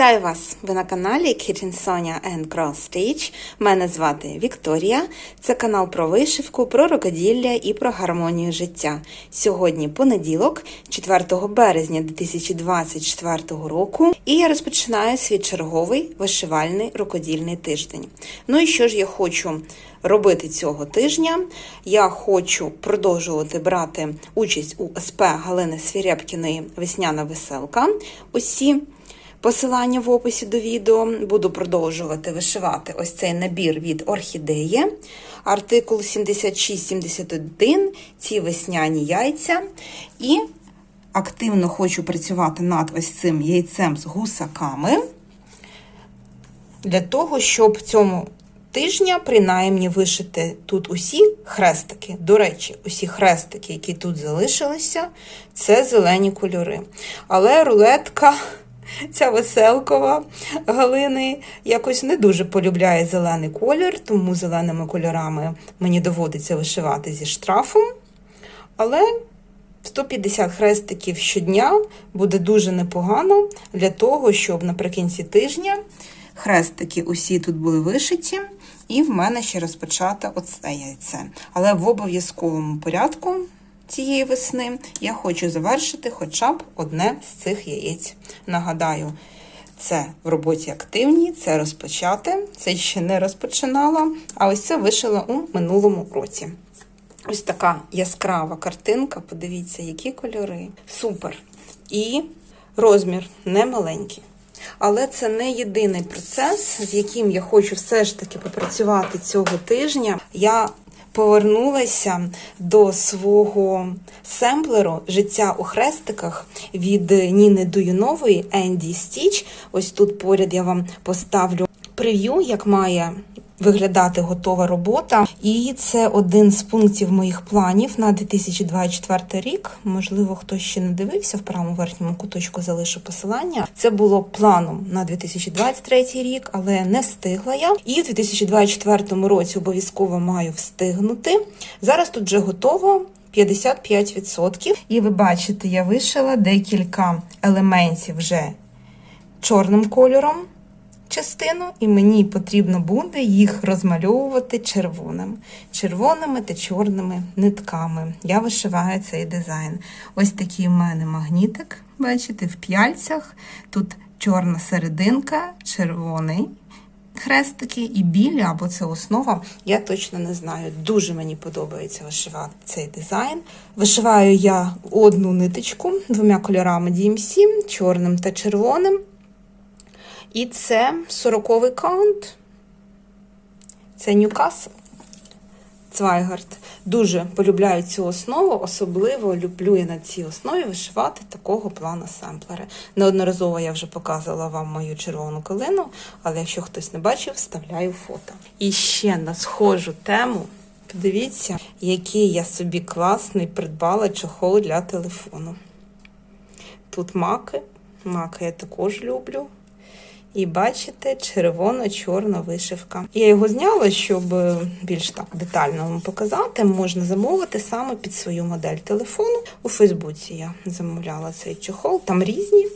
Вітаю вас! Ви на каналі Kitchen Sonia and Cross Stitch. Мене звати Вікторія. Це канал про вишивку, про рукоділля і про гармонію життя. Сьогодні понеділок, 4 березня 2024 року, і я розпочинаю свій черговий вишивальний рукодільний тиждень. Ну і що ж я хочу робити цього тижня? Я хочу продовжувати брати участь у СП Галини Свірепкіної Весняна веселка. Усі Посилання в описі до відео буду продовжувати вишивати ось цей набір від орхідеї, артикул 7671, ці весняні яйця. І активно хочу працювати над ось цим яйцем з гусаками, для того, щоб цьому тижня принаймні вишити тут усі хрестики. До речі, усі хрестики, які тут залишилися, це зелені кольори. Але рулетка. Ця веселкова Галини якось не дуже полюбляє зелений колір, тому зеленими кольорами мені доводиться вишивати зі штрафом. Але 150 хрестиків щодня буде дуже непогано для того, щоб наприкінці тижня хрестики усі тут були вишиті, і в мене ще розпочати оце яйце. Але в обов'язковому порядку цієї весни я хочу завершити хоча б одне з цих яєць. Нагадаю, це в роботі активній, це розпочати, це ще не розпочинала, а ось це вишила у минулому році. Ось така яскрава картинка, подивіться, які кольори. Супер. І розмір не маленький. Але це не єдиний процес, з яким я хочу все ж таки попрацювати цього тижня. Я повернулася до свого семплеру життя у хрестиках від Ніни Дуюнової Енді Стіч. Ось тут поряд я вам поставлю прев'ю, як має виглядати готова робота. І це один з пунктів моїх планів на 2024 рік. Можливо, хтось ще не дивився в правому верхньому куточку, залишу посилання. Це було планом на 2023 рік, але не встигла я. І в 2024 році обов'язково маю встигнути. Зараз тут вже готово. 55%. І ви бачите, я вишила декілька елементів вже чорним кольором частину, і мені потрібно буде їх розмальовувати червоним, червоними та чорними нитками. Я вишиваю цей дизайн. Ось такий у мене магнітик, бачите, в п'яльцях. Тут чорна серединка, червоний. Хрестики і білі, або це основа, я точно не знаю. Дуже мені подобається вишивати цей дизайн. Вишиваю я одну ниточку двома кольорами DMC, чорним та червоним. І це 40-й каунт. Це Ньюкасл. Цвайгард. Дуже полюбляю цю основу, особливо люблю я на цій основі вишивати такого плану семплери. Неодноразово я вже показувала вам мою червону калину, але якщо хтось не бачив, вставляю фото. І ще на схожу тему. Подивіться, який я собі класний придбала чохол для телефону. Тут маки. Маки я також люблю. І бачите, червоно-чорна вишивка. Я його зняла, щоб більш так детально вам показати. Можна замовити саме під свою модель телефону. У Фейсбуці я замовляла цей чохол, там різні.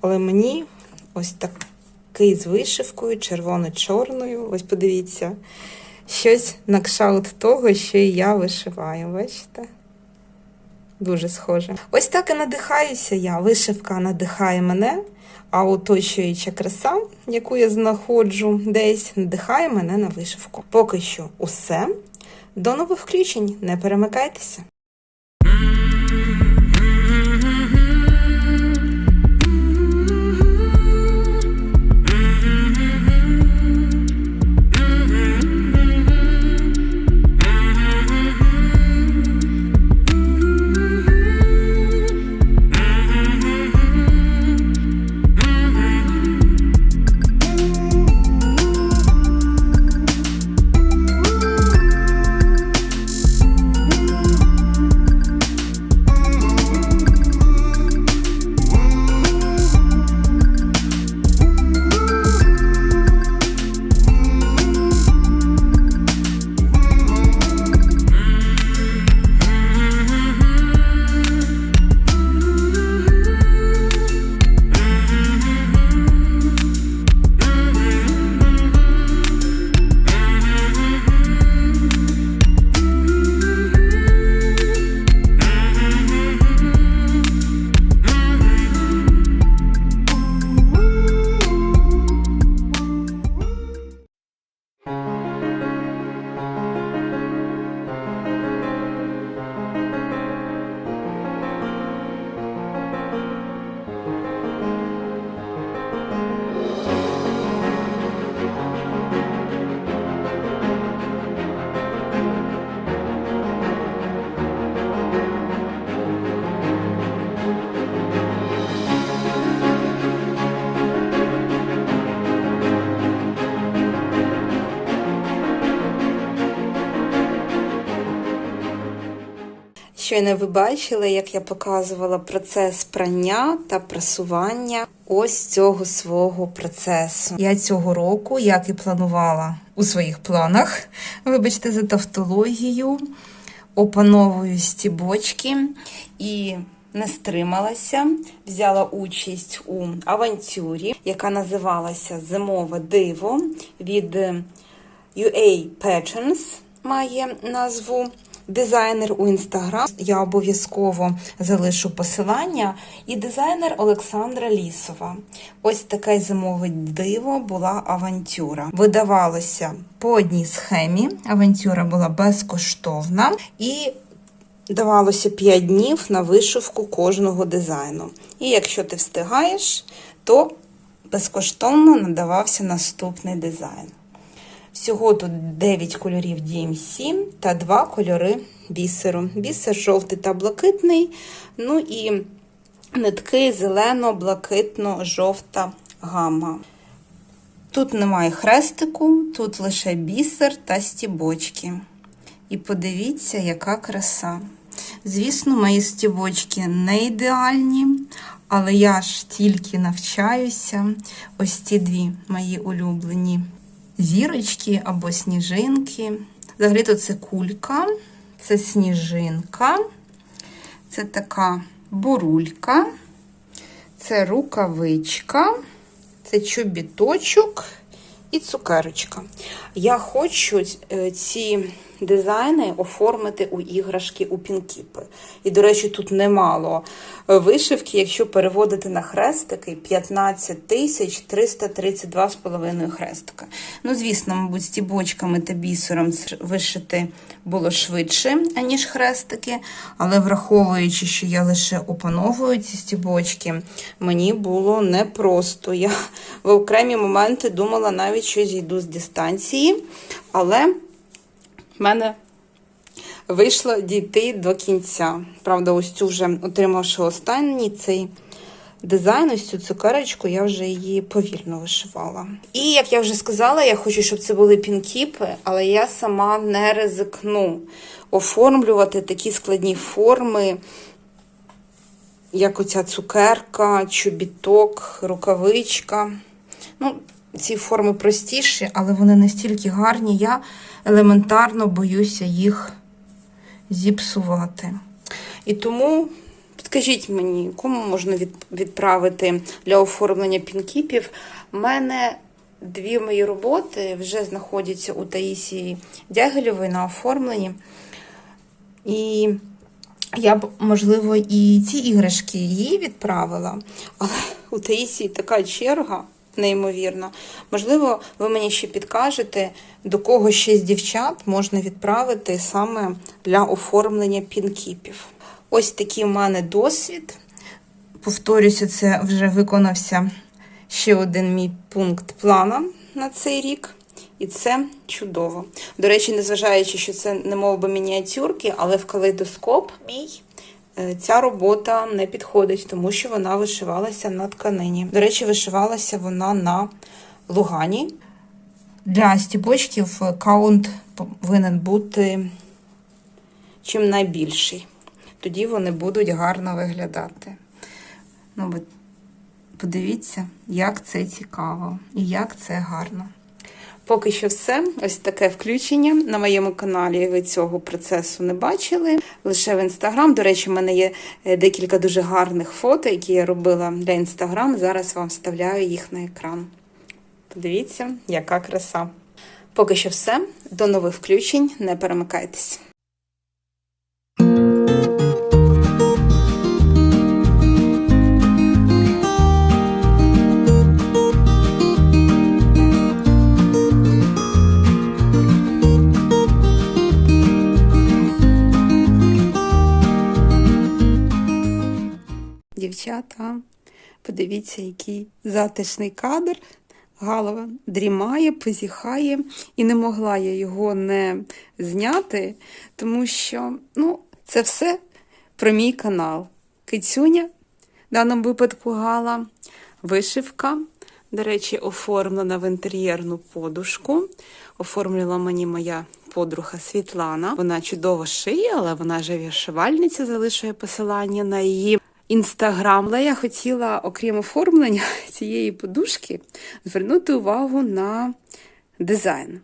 Але мені ось такий з вишивкою, червоно-чорною. Ось подивіться, щось на кшаут того, що і я вишиваю. Бачите? Дуже схоже. Ось так і надихаюся я. Вишивка надихає мене. А оточуюча краса, яку я знаходжу десь, надихає мене на вишивку. Поки що усе. До нових включень. Не перемикайтеся. Щойно ви бачили, як я показувала процес прання та прасування ось цього свого процесу. Я цього року, як і планувала у своїх планах, вибачте за тавтологію, опановую стібочки і не стрималася, взяла участь у авантюрі, яка називалася Зимове диво від UA Patterns має назву дизайнер у інстаграм. Я обов'язково залишу посилання. І дизайнер Олександра Лісова. Ось таке зимове диво була авантюра. Видавалося по одній схемі. Авантюра була безкоштовна і давалося 5 днів на вишивку кожного дизайну. І якщо ти встигаєш, то безкоштовно надавався наступний дизайн. Всього тут 9 кольорів DMC та 2 кольори бісеру. Бісер жовтий та блакитний, ну і нитки зелено-блакитно-жовта гама. Тут немає хрестику, тут лише бісер та стібочки. І подивіться, яка краса. Звісно, мої стібочки не ідеальні, але я ж тільки навчаюся. Ось ці дві мої улюблені зірочки або сніжинки. Взагалі-то це кулька, це сніжинка, це така бурулька, це рукавичка, це чобіточок і цукерочка. Я хочу е, ці дизайни оформити у іграшки у пінкіпи. І, до речі, тут немало е, вишивки, якщо переводити на хрестики 15 тисяч 332,5 хрестика. Ну, звісно, мабуть, стібочками та бісером вишити було швидше, аніж хрестики, але враховуючи, що я лише опановую ці стібочки, мені було непросто. Я в окремі моменти думала навіть, що зійду з дистанції, але в мене вийшло дійти до кінця. Правда, ось цю вже отримавши останній цей дизайн, ось цю цукерочку, я вже її повільно вишивала. І, як я вже сказала, я хочу, щоб це були пінкіпи, але я сама не ризикну оформлювати такі складні форми, як оця цукерка, чобіток, рукавичка. Ну, ці форми простіші, але вони настільки гарні, я елементарно боюся їх зіпсувати. І тому підкажіть мені, кому можна відправити для оформлення пінкіпів. У мене дві мої роботи вже знаходяться у Таїсії Дягелєвої на оформленні. І я б, можливо, і ці іграшки їй відправила, але у Таїсії така черга неймовірно. Можливо, ви мені ще підкажете, до кого ще з дівчат можна відправити саме для оформлення пінкіпів. Ось такий в мене досвід. Повторюся, це вже виконався ще один мій пункт плана на цей рік. І це чудово. До речі, незважаючи, що це не мов би мініатюрки, але в калейдоскоп мій ця робота не підходить, тому що вона вишивалася на тканині. До речі, вишивалася вона на лугані. Для стібочків каунт повинен бути чим найбільший. Тоді вони будуть гарно виглядати. Ну, Подивіться, як це цікаво і як це гарно. Поки що все. Ось таке включення. На моєму каналі ви цього процесу не бачили. Лише в інстаграм. До речі, в мене є е, декілька дуже гарних фото, які я робила для інстаграм. Зараз вам вставляю їх на екран. Подивіться, яка краса. Поки що все. До нових включень. Не перемикайтесь. Дівчата. Подивіться, який затишний кадр. Галова дрімає, позіхає, і не могла я його не зняти, тому що ну, це все про мій канал. Кицюня, в даному випадку Гала, вишивка, До речі, оформлена в інтер'єрну подушку. Оформлювала мені моя подруга Світлана. Вона чудово шиє, але вона же вишивальниця, залишує посилання на її інстаграм. Але я хотіла, окрім оформлення цієї подушки, звернути увагу на дизайн.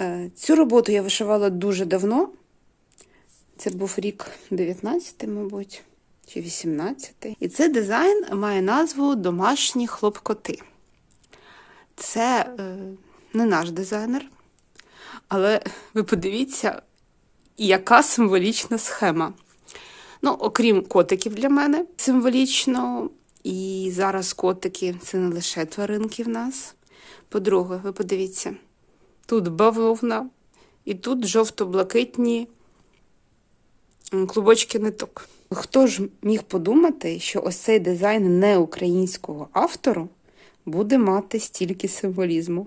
Е, Цю роботу я вишивала дуже давно. Це був рік 19, мабуть, чи 18. І цей дизайн має назву Домашні хлопкоти. Це е, не наш дизайнер, але ви подивіться, яка символічна схема. Ну, окрім котиків для мене символічно. І зараз котики це не лише тваринки в нас. По-друге, ви подивіться, тут бавовна, і тут жовто-блакитні клубочки ниток. Хто ж міг подумати, що ось цей дизайн неукраїнського автору буде мати стільки символізму?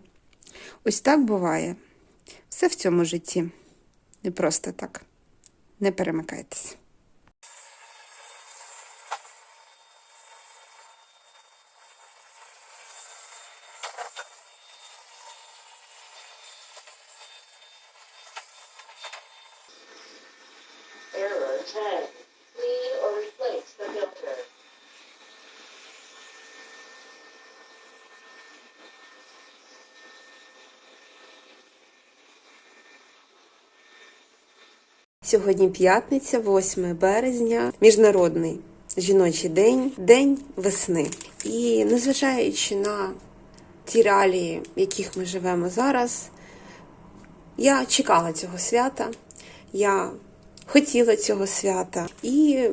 Ось так буває. Все в цьому житті. Не просто так. Не перемикайтесь. 10. Clean or replace the filter. Сьогодні п'ятниця, 8 березня, міжнародний жіночий день, день весни. І незважаючи на ті реалії, в яких ми живемо зараз, я чекала цього свята, я хотіла цього свята, і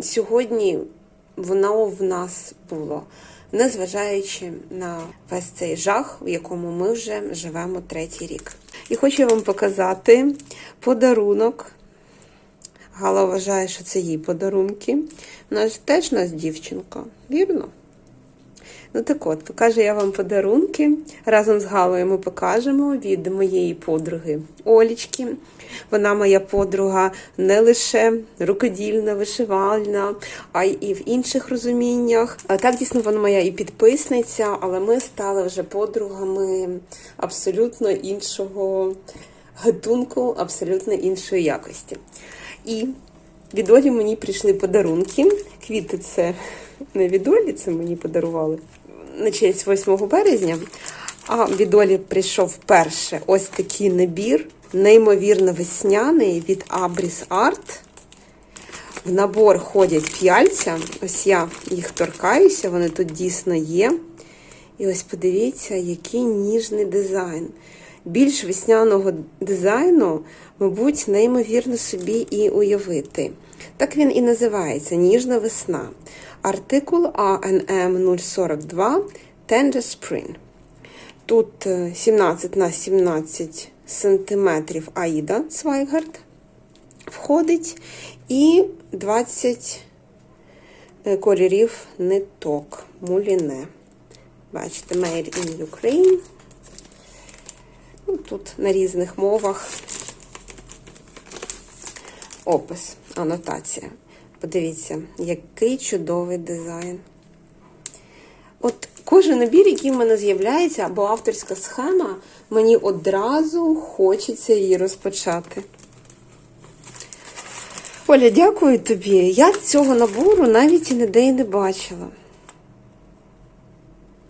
сьогодні воно в нас було, незважаючи на весь цей жах, в якому ми вже живемо третій рік. І хочу вам показати подарунок. Гала вважає, що це їй подарунки. Вона ж теж нас дівчинка, вірно? Ну так от, покажу я вам подарунки. Разом з Галою ми покажемо від моєї подруги Олічки. Вона моя подруга не лише рукодільна, вишивальна, а й в інших розуміннях. Так дійсно вона моя і підписниця, але ми стали вже подругами абсолютно іншого гатунку, абсолютно іншої якості. І від Олі мені прийшли подарунки. Квіти це не від Олі, це мені подарували на честь 8 березня. А від Олі прийшов перше ось такий набір, неймовірно весняний від Abris Art. В набор ходять п'яльця. Ось я їх торкаюся, вони тут дійсно є. І ось подивіться, який ніжний дизайн. Більш весняного дизайну, мабуть, неймовірно собі і уявити. Так він і називається Ніжна весна. Артикул ANM 042 Tender Spring. Тут е, 17 на 17 сантиметрів Аїда Цвайгард входить і 20 е, кольорів ниток муліне. Бачите, Made in Ukraine. Ну, Тут на різних мовах опис, анотація. Подивіться, який чудовий дизайн. От кожен набір, який в мене з'являється, або авторська схема, мені одразу хочеться її розпочати. Оля, дякую тобі. Я цього набору навіть і ніде і не бачила.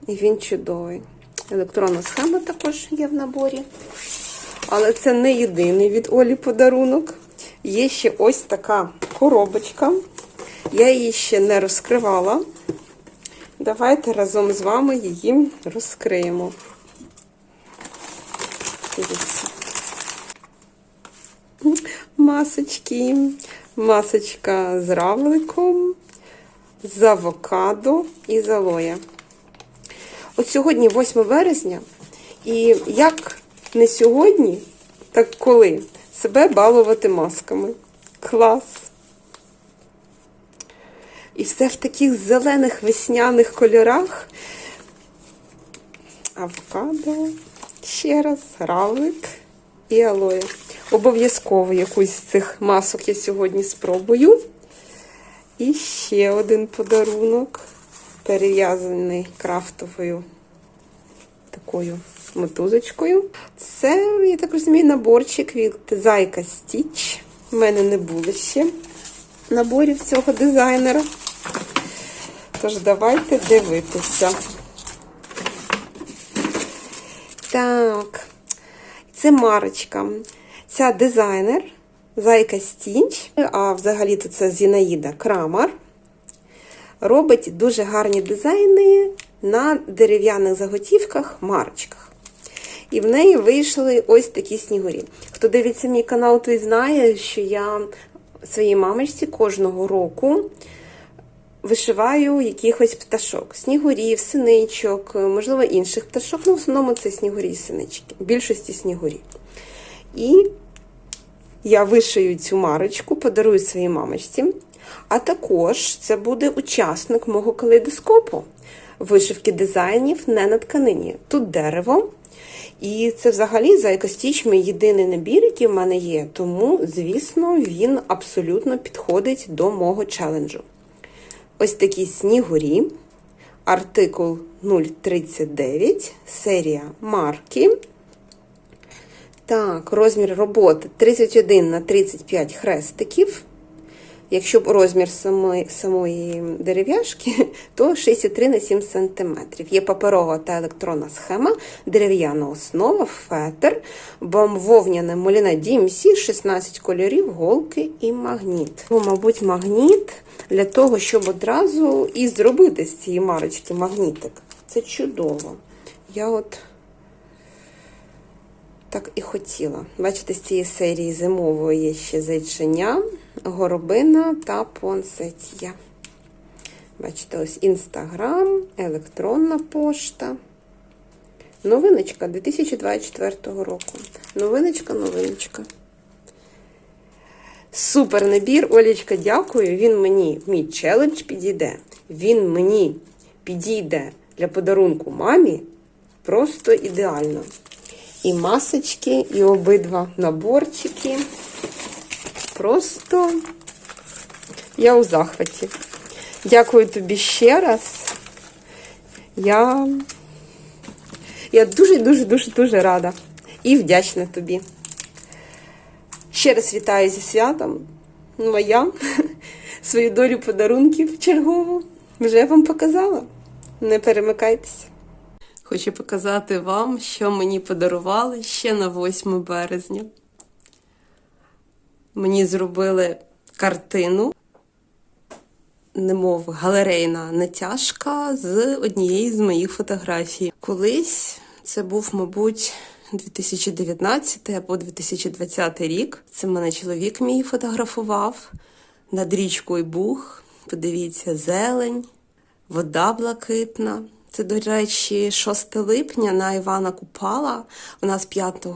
І він чудовий. Електронна схема також є в наборі. Але це не єдиний від Олі подарунок. Є ще ось така коробочка. Я її ще не розкривала. Давайте разом з вами її розкриємо. Дивіться. Масочки. Масочка з равликом, з авокадо і з алоє. От сьогодні 8 березня, і як не сьогодні, так коли себе балувати масками. Клас! І все в таких зелених весняних кольорах. Авокадо, ще раз, равлик і алоє. Обов'язково якусь з цих масок я сьогодні спробую. І ще один подарунок. перев'язаний крафтовою такою мотузочкою. Це, я так розумію, наборчик від Зайка Стіч. У мене не було ще наборів цього дизайнера. Тож давайте дивитися. Так, це марочка. Ця дизайнер Зайка Стінч, а взагалі-то це Зінаїда Крамар. Робить дуже гарні дизайни на дерев'яних заготівках, марочках. І в неї вийшли ось такі снігурі. Хто дивиться мій канал, той знає, що я своїй мамочці кожного року вишиваю якихось пташок: снігурів, синичок, можливо, інших пташок. Ну, в основному це снігурі і синички. Більшості снігурі. І я вишию цю марочку, подарую своїй мамочці. А також це буде учасник мого калейдоскопу вишивки дизайнів не на тканині. Тут дерево. І це взагалі за екостіч мій єдиний набір, який в мене є. Тому, звісно, він абсолютно підходить до мого челенджу. Ось такі снігурі, артикул 039, серія марки. Так, розмір роботи 31 на 35 хрестиків. Якщо розмір самої, самої дерев'яшки, то 63 на 7 см. Є паперова та електронна схема, дерев'яна основа, фетр, бавовняне муліне DMC, 16 кольорів, голки і магніт. Ну, мабуть, магніт для того, щоб одразу і зробити з цієї марочки магнітик. Це чудово. Я от так і хотіла. Бачите, з цієї серії зимової ще зайченя, горобина та понсетія. Бачите, ось інстаграм, електронна пошта. Новиночка 2024 року. Новиночка, новиночка. Супер набір. Олічка, дякую. Він мені, мій челендж підійде. Він мені підійде для подарунку мамі просто ідеально. І масочки, і обидва наборчики. Просто я у захваті. Дякую тобі ще раз. Я, я дуже, дуже, дуже, дуже рада і вдячна тобі. Ще раз вітаю зі святом. Ну, а я свою долю подарунків чергову вже вам показала. Не перемикайтеся. Хочу показати вам, що мені подарували ще на 8 березня. Мені зробили картину, немов галерейна натяжка з однієї з моїх фотографій. Колись це був, мабуть, 2019 або 2020 рік. Це мене чоловік мій фотографував над річкою Буг. Подивіться, зелень, вода блакитна. Це, до речі, 6 липня на Івана Купала. У нас 5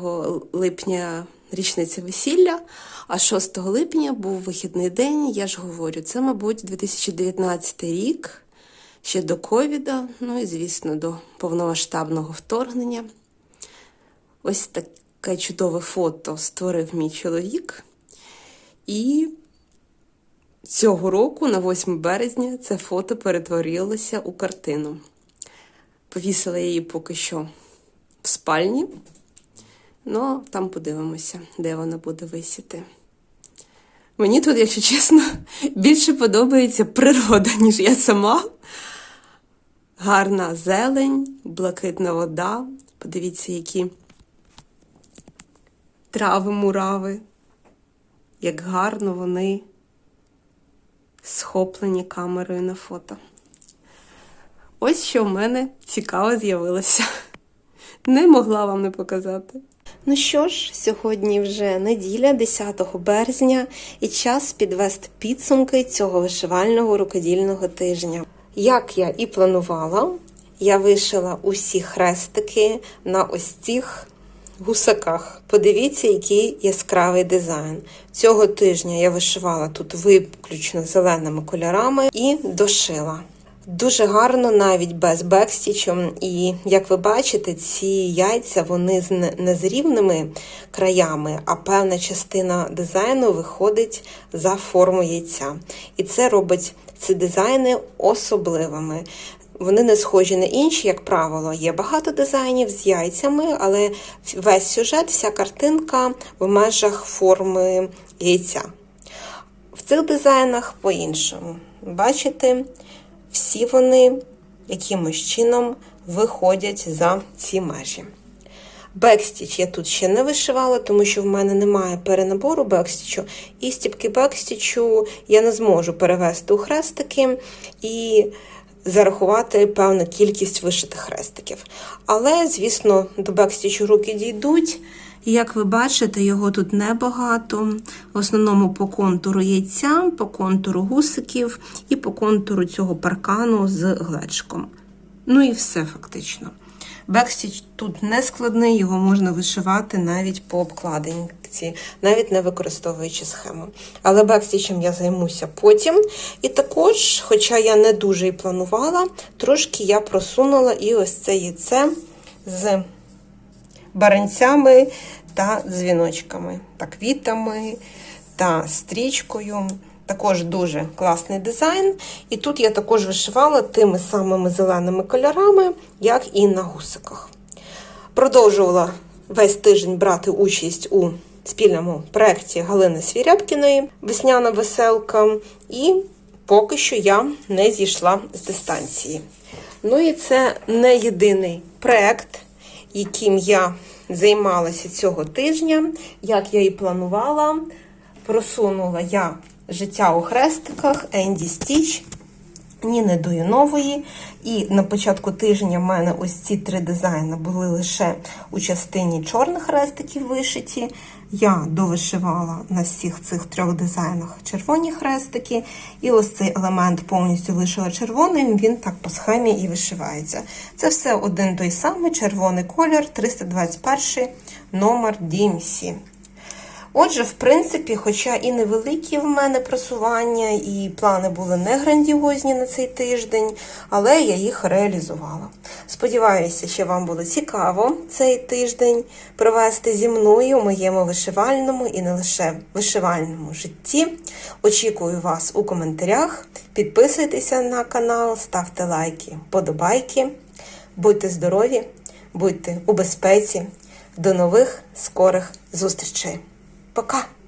липня річниця весілля, а 6 липня був вихідний день. Я ж говорю, це, мабуть, 2019 рік, ще до ковіда, ну і, звісно, до повномасштабного вторгнення. Ось таке чудове фото створив мій чоловік. І цього року, на 8 березня, це фото перетворилося у картину. Повісила її поки що в спальні. Ну, там подивимося, де вона буде висіти. Мені тут, якщо чесно, більше подобається природа, ніж я сама. Гарна зелень, блакитна вода. Подивіться, які трави мурави, як гарно вони схоплені камерою на фото. Ось що в мене цікаво з'явилося. Не могла вам не показати. Ну що ж, сьогодні вже неділя, 10 березня, і час підвести підсумки цього вишивального рукодільного тижня. Як я і планувала, я вишила усі хрестики на ось цих гусаках. Подивіться, який яскравий дизайн. Цього тижня я вишивала тут виключно зеленими кольорами і дошила. Дуже гарно, навіть без бекстічу. І як ви бачите, ці яйця вони з не не з рівними краями, а певна частина дизайну виходить за форму яйця. І це робить ці дизайни особливими. вони не схожі на інші, як правило. Є багато дизайнів з яйцями, але весь сюжет, вся картинка в межах форми яйця. В цих дизайнах по-іншому. Бачите, всі вони якимось чином виходять за ці межі. Бекстіч я тут ще не вишивала, тому що в мене немає перенабору бекстічу. І стіпки бекстічу я не зможу перевести у хрестики і зарахувати певну кількість вишитих хрестиків. Але, звісно, до бекстічу руки дійдуть. І Як ви бачите, його тут небагато. В основному по контуру яйця, по контуру гусиків і по контуру цього паркану з глечком. Ну і все фактично. Бекстіч тут не складний, його можна вишивати навіть по обкладинці, навіть не використовуючи схему. Але бекстічем я займуся потім. І також, хоча я не дуже і планувала, трошки я просунула і ось це яйце з баранцями та дзвіночками, та квітами та стрічкою. Також дуже класний дизайн. І тут я також вишивала тими самими зеленими кольорами, як і на гусиках. Продовжувала весь тиждень брати участь у спільному проєкті Галини Свірябкіної Весняна веселка. І поки що я не зійшла з дистанції. Ну і це не єдиний проєкт, яким я займалася цього тижня, як я і планувала. Просунула я життя у хрестиках Енді Стіч. Ніни Дуюнової. І на початку тижня в мене ось ці три дизайни були лише у частині чорних хрестиків вишиті. Я довишивала на всіх цих трьох дизайнах червоні хрестики. І ось цей елемент повністю вишила червоним, він так по схемі і вишивається. Це все один той самий червоний колір, 321 номер DMC. Отже, в принципі, хоча і невеликі в мене просування, і плани були не грандіозні на цей тиждень, але я їх реалізувала. Сподіваюся, що вам було цікаво цей тиждень провести зі мною у моєму вишивальному і не лише вишивальному житті. Очікую вас у коментарях. Підписуйтеся на канал, ставте лайки, подобайки. Будьте здорові, будьте у безпеці. До нових скорих зустрічей! 不看。